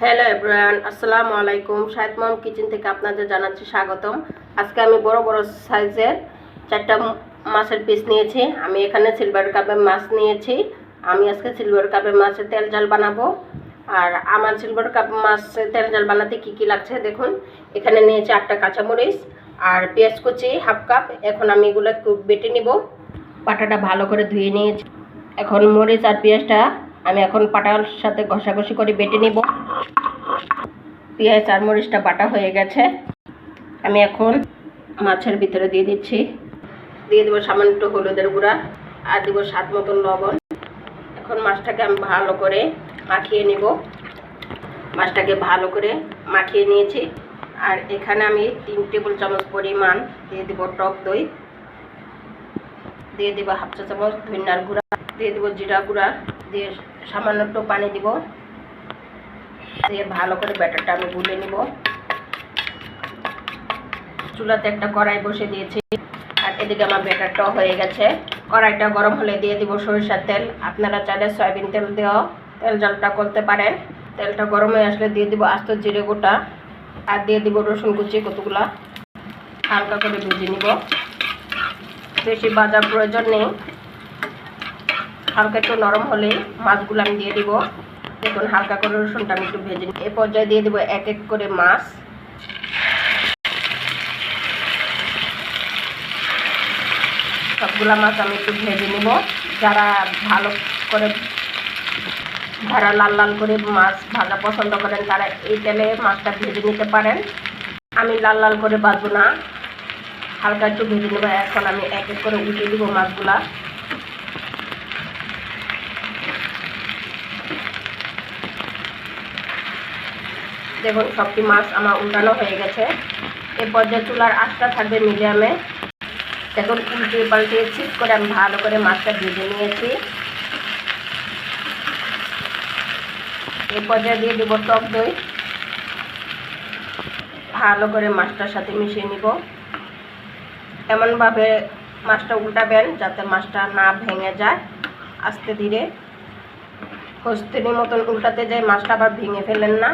Hello everyone, আসসালামু আলাইকুম। শাহেদ মম kitchen থেকে আপনাদের জানাচ্ছি স্বাগতম। আজকে আমি বড় বড় সাইজের চারটা মাছের পিস নিয়েছি। আমি এখানে সিলভার কাপে মাছ নিয়েছি। আমি আজকে সিলভার কাপে মাছের তেল জাল বানাবো। আর আমার সিলভার কাপ মাছের তেল জাল বানাতে কি কি লাগছে দেখুন। এখানে নিয়েছি আটটা কাঁচামরিচ আর পেঁয়াজ কুচি হাফ কাপ। এখন আমি এগুলো বেটে নিব। পাটাটা ভালো করে ধুয়ে নিয়েছি। এখন মরিচ আর পেঁয়াজটা আমি এখন পাটার সাথে ঘষাঘষি করে বেটে নিব। পেঁয়াজ আর মরিচটা বাটা হয়ে গেছে। আমি এখন মাছের ভিতরে দিয়ে দিচ্ছি। দিয়ে দেবো সামান্য একটু হলুদের গুঁড়া আর দেবো স্বাদ মতন লবণ। এখন মাছটাকে আমি ভালো করে মাখিয়ে নিব। মাছটাকে ভালো করে মাখিয়ে নিয়েছি। আর এখানে আমি তিন টেবিল চামচ পরিমাণ দিয়ে দেবো টক দই। দিয়ে দেবো হাফ চা চামচ ধনিয়ার গুঁড়া। দিয়ে দেবো জিরা গুঁড়া। দিয়ে সামান্য একটু পানি দিব। দিয়ে ভালো করে ব্যাটারটা আমি গুলে নিব। চুলাতে একটা কড়াই বসে দিয়েছি। আর এদিকে আমার ব্যাটারটাও হয়ে গেছে। কড়াইটা গরম হলে দিয়ে দিব সরিষার তেল। আপনারা চাইলে সয়াবিন তেল দিয়েও তেল জলটা করতে পারেন। তেলটা গরম হয়ে আসলে দিয়ে দিব আস্ত জিরে গোটা। আর দিয়ে দিব রসুন কুচি, কতগুলা। হালকা করে ভেজে নিব। বেশি বাজার প্রয়োজন নেই। হালকা একটু নরম হলে মাছগুলো আমি দিয়ে দিব। দেখুন হালকা করে রসুনটা আমি একটু ভেজে নিই। এ পর্যায়ে দিয়ে দেবো এক এক করে মাছ। সবগুলা মাছ আমি একটু ভেজে নিব। যারা ভালো করে যারা লাল লাল করে মাছ ভাজা পছন্দ করেন, তারা এই তেলে মাছটা ভেজে নিতে পারেন। আমি লাল লাল করে ভাজবো না। হালকা একটু ভেজে নেব। এখন আমি এক এক করে উল্টে দিব মাছগুলা। দেখুন সবটি মাছ আমার উল্টানো হয়ে গেছে। এ পর্যায়ে চুলার আঁচটা থাকবে মিডিয়ামে, দেখুন, উল্টে পাল্টে ঠিক করে আমি ভালো করে মাছটা ভেজে নিয়েছি। এ পর্যায়ে দিয়ে দেবো টক দই, ভালো করে মাছটার সাথে মিশিয়ে নিব। এমনভাবে মাছটা উল্টাবেন যাতে মাছটা না ভেঙে যায় আস্তে ধীরে। হস্তিনির মতন উল্টাতে যাই মাছটা আবার ভেঙে ফেলেন না।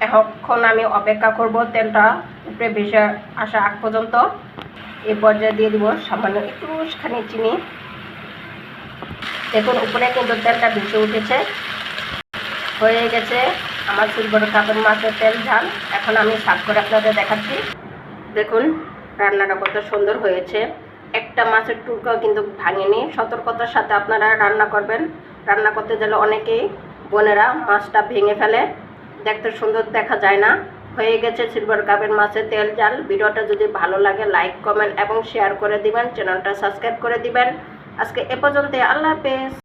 এখন আমি অপেক্ষা করব তেলটা উপরে ভেসে আসা আগ পর্যন্ত। এই পর্যায়ে দিয়ে দিব সামান্য একটুখানি চিনি। দেখুন, উপরে কিন্তু তেলটা ভেসে উঠেছে। হয়ে গেছে আমার সিলভার কাপের মাছের তেল ঝাল। এখন আমি সাফ করে আপনাদের দেখাচ্ছি। দেখুন, রান্নাটা কত সুন্দর হয়েছে। একটা মাছের টুকরাও কিন্তু ভাঙেনি। সতর্কতার সাথে আপনারা রান্না করবেন। রান্না করতে গেলে অনেকেই বোনেরা মাছটা ভেঙে ফেলে। দেখতে সুন্দর দেখা যায় না। হয়ে গেছে সিলভার কাপের মাছের তেল জাল। ভিডিওটা যদি ভালো লাগে লাইক কমেন্ট এবং শেয়ার করে দিবেন। চ্যানেলটা সাবস্ক্রাইব করে দিবেন। আজকে এ পর্যন্ত আল্লাহ হাফেজ।